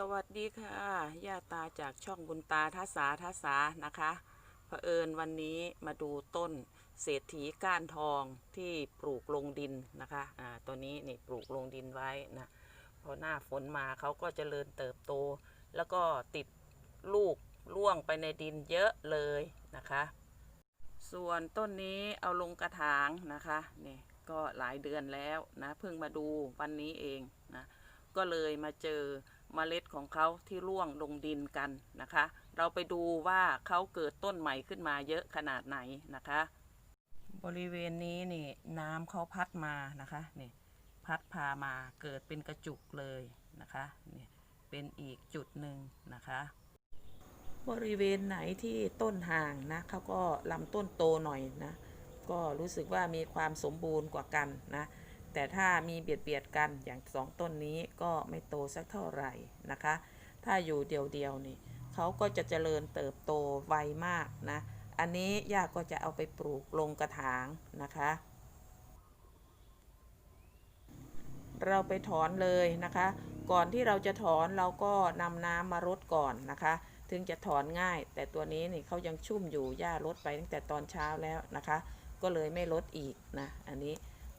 สวัสดีค่ะย่าตาจากช่องบุญตาทัศาทัศานะคะเผอิญวันนี้มาดูต้นเศรษฐีก้านทองที่ปลูกลงดินนะคะอ่าตัวนี้นี่ปลูกลงดินไว้นะพอหน้าฝนมาเขาก็เจริญเติบโต แล้วก็ติดลูกร่วงไปในดินเยอะเลยนะคะ ส่วนต้นนี้เอาลงกระถางนะคะนี่ก็หลายเดือนแล้วนะเพิ่งมาดูวันนี้เองนะก็เลยมาเจอ เมล็ดของเขาที่ร่วงลงดินกันนะคะ เราไปดูว่าเขาเกิดต้นใหม่ขึ้นมาเยอะขนาดไหนนะคะ บริเวณนี้นี่น้ำเขาพัดมานะคะนี่พัดพามาเกิดเป็นกระจุกเลยนะคะนี่เป็นอีกจุดหนึ่งนะคะ บริเวณไหนที่ต้นห่างนะเขาก็ลำต้นโตหน่อยนะ ก็รู้สึกว่ามีความสมบูรณ์กว่ากันนะ แต่ถ้ามีเบียดเบียดกันอย่างสองต้นนี้ก็ไม่โตสักเท่าไหร่นะคะ ถ้าอยู่เดียวๆนี่เขาก็จะเจริญเติบโตไวมากนะ อันนี้ย่าก็จะเอาไปปลูกลงกระถางนะคะ เราไปถอนเลยนะคะ ก่อนที่เราจะถอนเราก็นำน้ำมารดก่อนนะคะ ถึงจะถอนง่าย แต่ตัวนี้นี่เขายังชุ่มอยู่ย่ารดไปตั้งแต่ตอนเช้าแล้วนะคะ ก็เลยไม่ลดอีกนะ อันนี้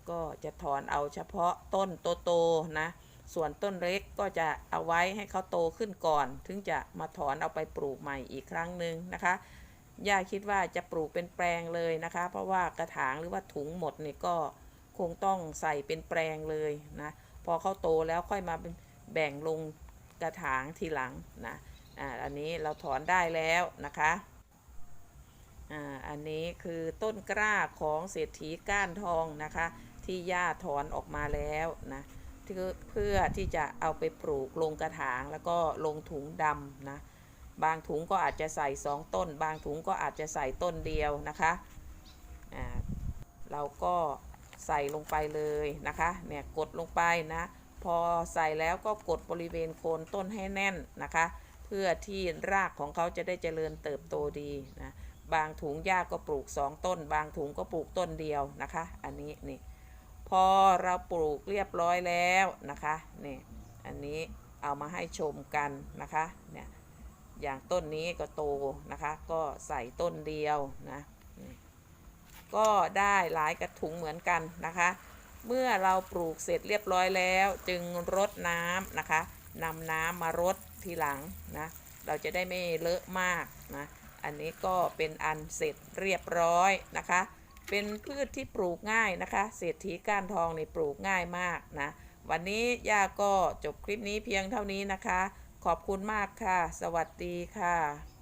ก็จะถอนเอาเฉพาะต้นโตๆนะ ส่วนต้นเล็กก็จะเอาไว้ให้เขาโตขึ้นก่อน ถึงจะมาถอนเอาไปปลูกใหม่อีกครั้งหนึ่งนะคะย่าคิดว่าจะปลูกเป็นแปลงเลยนะคะ เพราะว่ากระถางหรือว่าถุงหมดนี่ก็คงต้องใส่เป็นแปลงเลยนะพอเขาโตแล้วค่อยมาแบ่งลงกระถางทีหลังนะอ่าอันนี้เราถอนได้แล้วนะคะอ่าอันนี้คือต้นกล้าของเศรษฐีก้านทองนะคะ ที่ย่าถอนออกมาแล้วนะที่เพื่อที่จะเอาไปปลูกลงกระถางแล้วก็ลงถุงดำนะบางถุงก็อาจจะใส่สองต้น บางถุงก็อาจจะใส่ต้นเดียวนะคะอ่าเราก็ใส่ลงไปเลยนะคะเนี่ยกดลงไปนะพอใส่แล้วก็กดบริเวณโคนต้นให้แน่นนะคะ เพื่อที่รากของเขาจะได้เจริญเติบโตดีนะบางถุงหญ้าก็ปลูกสองต้น บางถุงก็ปลูกต้นเดียวนะคะ อันนี้นี่ พอเราปลูกเรียบร้อยแล้วนะคะนี่อันนี้เอามาให้ชมกันนะคะเนี่ยอย่างต้นนี้ก็โตนะคะ ก็ใส่ต้นเดียวนะก็ได้หลายกระถุงเหมือนกันนะคะ เมื่อเราปลูกเสร็จเรียบร้อยแล้วจึงรดน้ำนะคะนำน้ำมารดทีหลังนะเราจะได้ไม่เลอะมากนะอันนี้ก็เป็นอันเสร็จเรียบร้อยนะคะ เป็นพืชที่ปลูกง่ายนะคะ เศรษฐีก้านทองนี่ปลูกง่ายมากนะ วันนี้ย่าก็จบคลิปนี้เพียงเท่านี้นะคะ ขอบคุณมากค่ะ สวัสดีค่ะ